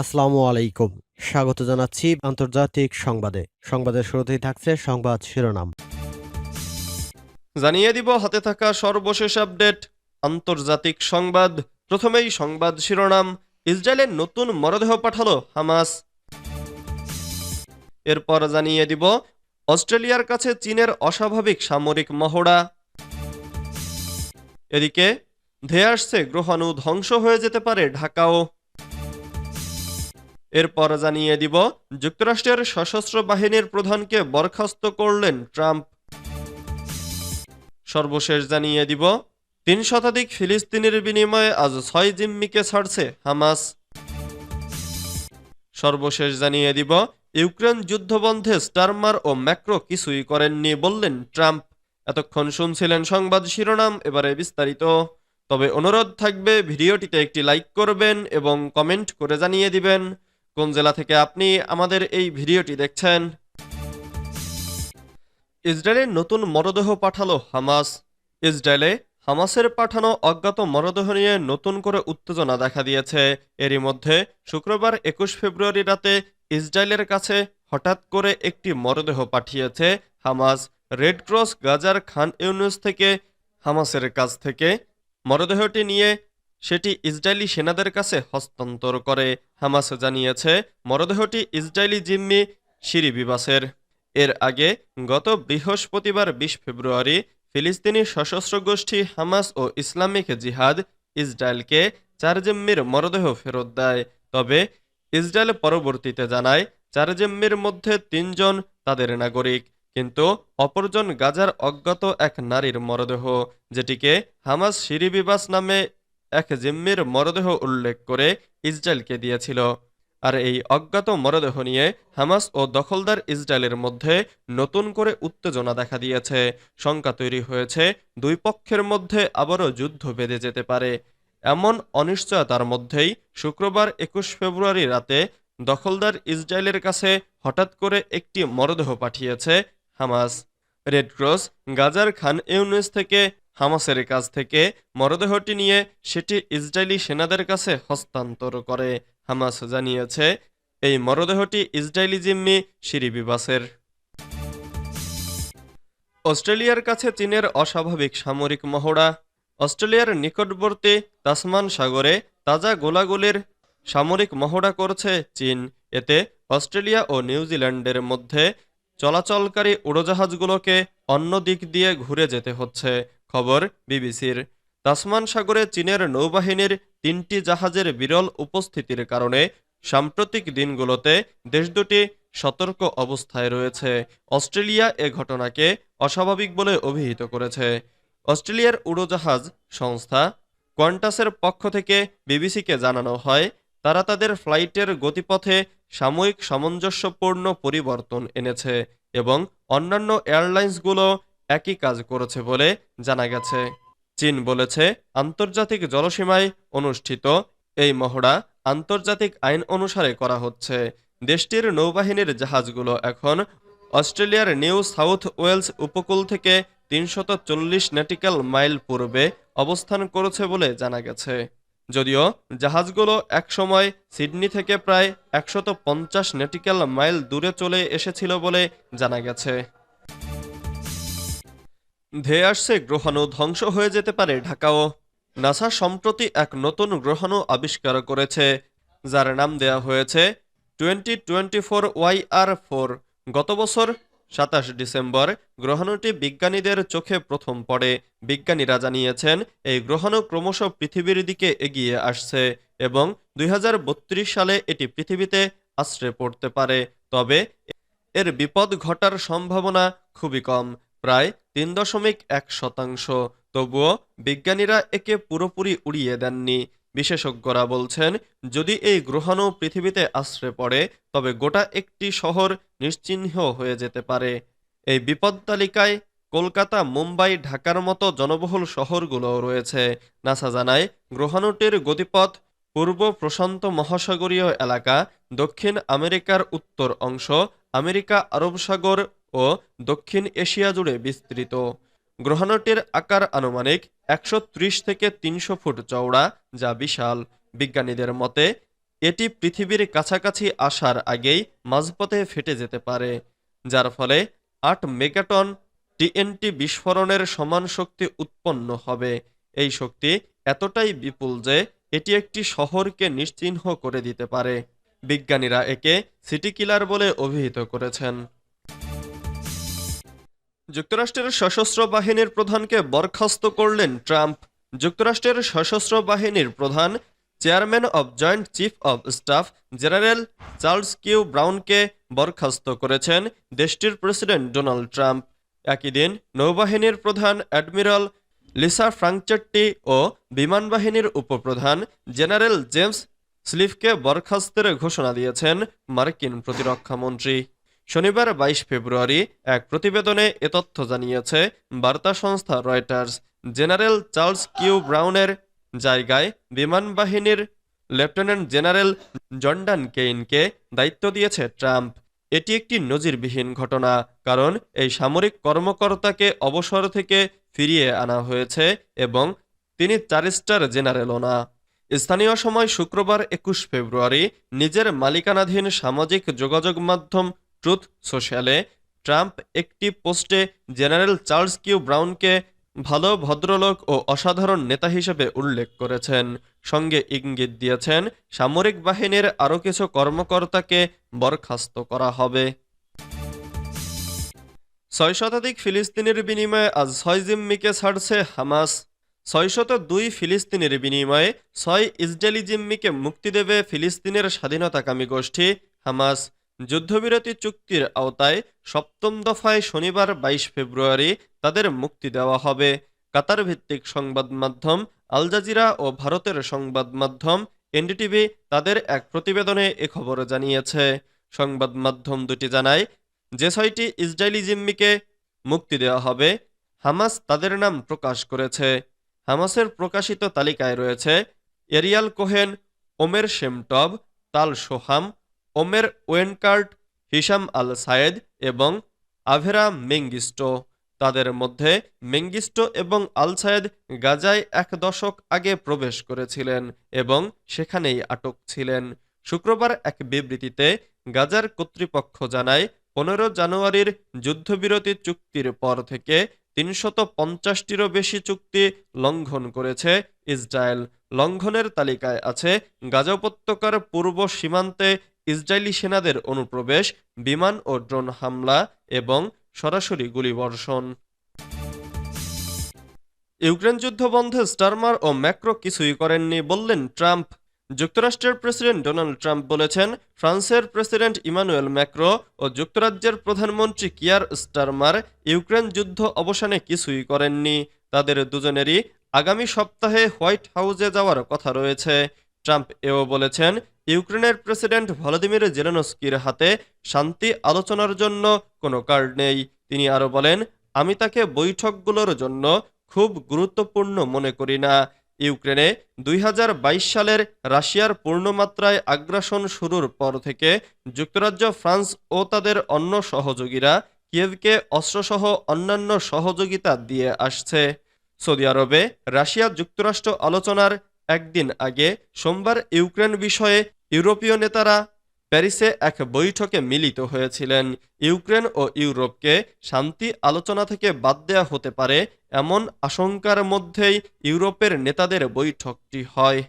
আসসালামু আলাইকুম। স্বাগত জানাচ্ছি আন্তর্জাতিক সংবাদে। সংবাদের শুরুতেই থাকছে সংবাদ শিরোনাম। জানিয়ে দিব, হাতে থাকা সর্বশেষ আপডেট, আন্তর্জাতিক সংবাদ। প্রথমেই সংবাদ শিরোনাম, ইসরায়েলের নতুন মরদেহ পাঠালো হামাস। এরপর জানিয়ে দিব, অস্ট্রেলিয়ার কাছে চীনের অস্বাভাবিক সামরিক মহড়া। এদিকে, ধেয়ে আসছে, গ্রহাণু ধ্বংস হয়ে যেতে পারে ঢাকাও। এরপর জানিয়ে দিব, যুক্তরাষ্ট্রের সশস্ত্র বাহিনীর প্রধানকে বরখাস্ত করলেন ট্রাম্প। সর্বশেষ জানিয়ে দিব, তিন শতাধিক ফিলিস্তিনের বিনিময়ে আজ ছয় জিম্মিকে ছাড়ছে হামাস। সর্বশেষ জানিয়ে দিব, ইউক্রেন যুদ্ধবন্ধে স্টারমার ও ম্যাক্রো কিছুই করেননি বললেন ট্রাম্প। এতক্ষণ শুনছিলেন সংবাদ শিরোনাম, এবারে বিস্তারিত। তবে অনুরোধ থাকবে, ভিডিওটিতে একটি লাইক করবেন এবং কমেন্ট করে জানিয়ে দিবেন। কোন জেলা থেকে আপনি আমাদের এই ভিডিওটি দেখছেন? ইসরায়েলের নতুন মরদেহ পাঠালো হামাস। ইসরায়েলে হামাসের পাঠানো অজ্ঞাত মরদেহ নিয়ে নতুন করে উত্তেজনা দেখা দিয়েছে। এরই মধ্যে শুক্রবার একুশ ফেব্রুয়ারি রাতে ইসরায়েলের কাছে হঠাৎ করে একটি মরদেহ পাঠিয়েছে হামাস। রেড ক্রস গাজার খান ইউনুস থেকে, হামাসের কাছ থেকে। মরদেহটি নিয়ে সেটি ইসরায়েলি সেনাদের কাছে হস্তান্তর করে। হামাস জানিয়েছে, মরদেহটি ইসরায়েলি জিম্মি সিরি বিবাসের। এর আগে গত বৃহস্পতিবার বিশ ফেব্রুয়ারি ফিলিস্তিনি সশস্ত্র গোষ্ঠী হামাস ও ইসলামিক জিহাদ ইসরায়েলকে চার জিম্মির মরদেহ ফেরত দেয়। তবে ইসরায়েল পরবর্তীতে জানায় চার জিম্মির মধ্যে তিনজন তাদের নাগরিক, কিন্তু অপরজন গাজার অজ্ঞাত এক নারীর মরদেহ, যেটিকে হামাস শিরিবিবাস নামে এক জিম্মির মরদেহ উল্লেখ করে ইসরায়েলকে দিয়েছিল। আর এই অজ্ঞাত মরদেহ নিয়ে হামাস ও দখলদার ইসরায়েলের মধ্যে নতুন করে উত্তেজনা দেখা দিয়েছে। শঙ্কা তৈরি হয়েছে, দুই পক্ষের মধ্যে আবারও যুদ্ধ বেঁধে যেতে পারে। এমন অনিশ্চয়তার মধ্যেই শুক্রবার একুশ ফেব্রুয়ারি রাতে দখলদার ইসরায়েলের কাছে হঠাৎ করে একটি মরদেহ পাঠিয়েছে হামাস। রেড ক্রস, গাজার খান ইউনিস থেকে হামাসের কাছ থেকে মরদেহটি নিয়ে সেটি ইসরায়েলি সেনাদের কাছে হস্তান্তর করে। হামাস জানিয়েছে, এই মরদেহটি ইসরায়েলি জিম্মি শিরিবিবাসের অস্ট্রেলিয়ার কাছে চীনের অস্বাভাবিক সামরিক মহড়া। অস্ট্রেলিয়ার নিকটবর্তী তাসমান সাগরে তাজা গোলাগুলির সামরিক মহড়া করছে চীন। এতে অস্ট্রেলিয়া ও নিউজিল্যান্ডের মধ্যে চলাচলকারী উড়োজাহাজগুলোকে অন্য দিক দিয়ে ঘুরে যেতে হচ্ছে। খবর, বিবিসির। তাসমান সাগরে চীনের নৌবাহিনীর তিনটি জাহাজের বিরল উপস্থিতির কারণে সাম্প্রতিক দিনগুলোতে দেশ দুটি সতর্ক অবস্থায় রয়েছে। অস্ট্রেলিয়া এ ঘটনাকে অস্বাভাবিক বলে অভিহিত করেছে। অস্ট্রেলিয়ার উড়োজাহাজ সংস্থা কোয়ান্টাসের পক্ষ থেকে বিবিসিকে জানানো হয়, তারা তাদের ফ্লাইটের গতিপথে সাময়িক সামঞ্জস্যপূর্ণ পরিবর্তন এনেছে এবং অন্যান্য এয়ারলাইন্সগুলো একই কাজ করেছে বলে জানা গেছে। চীন বলেছে, আন্তর্জাতিক জলসীমায় অনুষ্ঠিত এই মহড়া আন্তর্জাতিক আইন অনুসারে করা হচ্ছে। দেশটির নৌবাহিনীর জাহাজগুলো এখন অস্ট্রেলিয়ার নিউ সাউথ ওয়েলস উপকূল থেকে তিনশত চল্লিশ ন্যাটিক্যাল মাইল পূর্বে অবস্থান করেছে বলে জানা গেছে। যদিও জাহাজগুলো একসময় সিডনি থেকে প্রায় একশত পঞ্চাশ ন্যাটিক্যাল মাইল দূরে চলে এসেছিল বলে জানা গেছে। ধেয়ে আসছে গ্রহাণু ধ্বংস হয়ে যেতে পারে ঢাকাও। নাসা সম্প্রতি এক নতুন গ্রহাণু আবিষ্কার করেছে, যার নাম দেয়া হয়েছে twenty twenty four Y R four. গত বছর সাতাশ ডিসেম্বর গ্রহাণুটি বিজ্ঞানীদের চোখে প্রথম পড়ে। বিজ্ঞানীরা জানিয়েছেন, এই গ্রহাণু ক্রমশ পৃথিবীর দিকে এগিয়ে আসছে এবং দুই হাজার বত্রিশ সালে এটি পৃথিবীতে আশ্রে পড়তে পারে। তবে এর বিপদ ঘটার সম্ভাবনা খুবই কম। প্রায় তিন দশমিক এক শতাংশ। তবুও বিজ্ঞানীরা একে পুরোপুরি উড়িয়ে দেননি। বিশেষজ্ঞরা বলছেন, যদি এই গ্রহাণু পৃথিবীতে আশ্রে পড়ে, তবে গোটা একটি শহর নিশ্চিহ্ন হয়ে যেতে পারে। এই বিপদ তালিকায় কলকাতা, মুম্বাই, ঢাকার মতো জনবহুল শহরগুলোও রয়েছে। নাসা জানায়, গ্রহাণুটির গতিপথ পূর্ব প্রশান্ত মহাসাগরীয় এলাকা, দক্ষিণ আমেরিকার উত্তর অংশ, আমেরিকা আরব সাগর ও দক্ষিণ এশিয়া জুড়ে বিস্তৃত। গ্রহাণুটির আকার আনুমানিক একশো ত্রিশ থেকে তিনশো ফুট চওড়া, যা বিশাল। বিজ্ঞানীদের মতে, এটি পৃথিবীর কাছাকাছি আসার আগেই মাঝপথে ফেটে যেতে পারে, যার ফলে আট মেগাটন টিএনটি বিস্ফোরণের সমান শক্তি উৎপন্ন হবে। এই শক্তি এতটাই বিপুল যে এটি একটি শহরকে নিশ্চিহ্ন করে দিতে পারে। বিজ্ঞানীরা একে সিটি কিলার বলে অভিহিত করেছেন। যুক্তরাষ্ট্রের সশস্ত্র বাহিনীর প্রধানকে বরখাস্ত করলেন ট্রাম্প। যুক্তরাষ্ট্রের সশস্ত্র বাহিনীর প্রধান, chairman of joint chief of staff general Charles Q ব্রাউনকে বরখাস্ত করেছেন দেশটির প্রেসিডেন্ট ডোনাল্ড ট্রাম্প। একই দিন নৌবাহিনীর প্রধান অ্যাডমিরাল লিসা ফ্রাঙ্কচাট্টি ও বিমান বাহিনীর উপপ্রধান জেনারেল জেমস স্লিফকে বরখাস্তের ঘোষণা দিয়েছেন মার্কিন প্রতিরক্ষামন্ত্রী শনিবার বাইশ ফেব্রুয়ারি এক প্রতিবেদনে এ তথ্য জানিয়েছে, বার্তা সংস্থা রয়টার্স, জেনারেল চার্লস কিউ ব্রাউনের জায়গায় বিমান বাহিনীর লেফটেন্যান্ট জেনারেল জন্ডান কেইনকে দায়িত্ব দিয়েছে ট্রাম্প। এটি একটি নজিরবিহীন ঘটনা, কারণ এই সামরিক কর্মকর্তাকে অবসর থেকে ফিরিয়ে আনা হয়েছে এবং তিনি চার স্টার জেনারেলও না। স্থানীয় সময় শুক্রবার একুশ ফেব্রুয়ারি নিজের মালিকানাধীন সামাজিক যোগাযোগ মাধ্যম ট্রুথ সোশ্যালে ট্রাম্প একটি পোস্টে জেনারেল চার্লস কিউ ব্রাউনকে ভালো ভদ্রলোক ও অসাধারণ নেতা হিসেবে উল্লেখ করেছেন। সঙ্গে ইঙ্গিত দিয়েছেন, সামরিক বাহিনীর আরও কিছু কর্মকর্তাকে বরখাস্ত করা হবে। ছয় শতাধিক ফিলিস্তিনের বিনিময়ে আজ ছয় জিম্মিকে ছাড়ছে হামাস। ছয়শত দুই ফিলিস্তিনের বিনিময়ে ছয় ইসরায়েলি জিম্মিকে মুক্তি দেবে ফিলিস্তিনের স্বাধীনতাকামী গোষ্ঠী হামাস। যুদ্ধবিরতি চুক্তির আওতায় সপ্তম দফায় শনিবার বাইশ ফেব্রুয়ারি তাদের মুক্তি দেওয়া হবে। কাতার ভিত্তিক সংবাদ মাধ্যম আল জাজিরা ও ভারতের সংবাদ মাধ্যম এনডিটিভি তাদের এক প্রতিবেদনে এ খবর জানিয়েছে। সংবাদ মাধ্যম দুটি জানায়, যে ছয়টি ইসরায়েলি জিম্মিকে মুক্তি দেওয়া হবে, হামাস তাদের নাম প্রকাশ করেছে। হামাসের প্রকাশিত তালিকায় রয়েছে, এরিয়াল কোহেন, ওমের শেমটব, তাল সোহাম ওমের ওয়েনকার্ট হিসাম আল সায়েদ এবং আভেরা মেঙ্গিস্টো। তাদের মধ্যে মেঙ্গিস্টো এবং আল সায়েদ গাজায় এক দশক আগে প্রবেশ করেছিলেন এবং সেখানেই আটক ছিলেন। শুক্রবার এক বিবৃতিতে গাজার কর্তৃপক্ষ জানায়, পনেরো জানুয়ারির যুদ্ধবিরতি চুক্তির পর থেকে তিনশত পঞ্চাশটিরও বেশি চুক্তি লঙ্ঘন করেছে ইসরায়েল। লঙ্ঘনের তালিকায় আছে গাজা উপত্যকার পূর্ব সীমান্তে ইসরায়েলি সেনাদের অনুপ্রবেশ, বিমান ও ড্রোন হামলা এবং সরাসরি গুলিবর্ষণ। ইউক্রেন যুদ্ধ বন্ধে স্টারমার ও ম্যাক্রো কিছুই করেননি বললেন ট্রাম্প। যুক্তরাষ্ট্রের প্রেসিডেন্ট ডোনাল্ড ট্রাম্প বলেছেন, ফ্রান্সের প্রেসিডেন্ট ইমানুয়েল ম্যাক্রো ও যুক্তরাজ্যের প্রধানমন্ত্রী কিয়ার স্টারমার ইউক্রেন যুদ্ধ অবসানে কিছুই করেননি। তাদের দুজনেরই আগামী সপ্তাহে হোয়াইট হাউসে যাওয়ার কথা রয়েছে। ট্রাম্প এও বলেছেন ইউক্রেনের প্রেসিডেন্ট ভলোদিমির জেলেনস্কির হাতে শান্তি আলোচনার জন্য কোনো কার্ড নেই। তিনি আরও বলেন, আমি তাকে বৈঠকগুলোর জন্য খুব গুরুত্বপূর্ণ মনে করি না। ইউক্রেনে দুই হাজার বাইশ সালের রাশিয়ার পূর্ণমাত্রায় আগ্রাসন শুরুর পর থেকে যুক্তরাজ্য, ফ্রান্স ও তাদের অন্য সহযোগীরা কিয়েভকে অস্ত্রসহ অন্যান্য সহযোগিতা দিয়ে আসছে। সৌদি আরবে রাশিয়া যুক্তরাষ্ট্র আলোচনার একদিন আগে সোমবার ইউক্রেন বিষয়ে ইউরোপীয় নেতারা প্যারিসে এক বৈঠকে মিলিত হয়েছিলেন। ইউক্রেন ও ইউরোপকে শান্তি আলোচনা থেকে বাদ দেওয়া হতে পারে এমন আশঙ্কার মধ্যেই ইউরোপের নেতাদের বৈঠকটি হয়।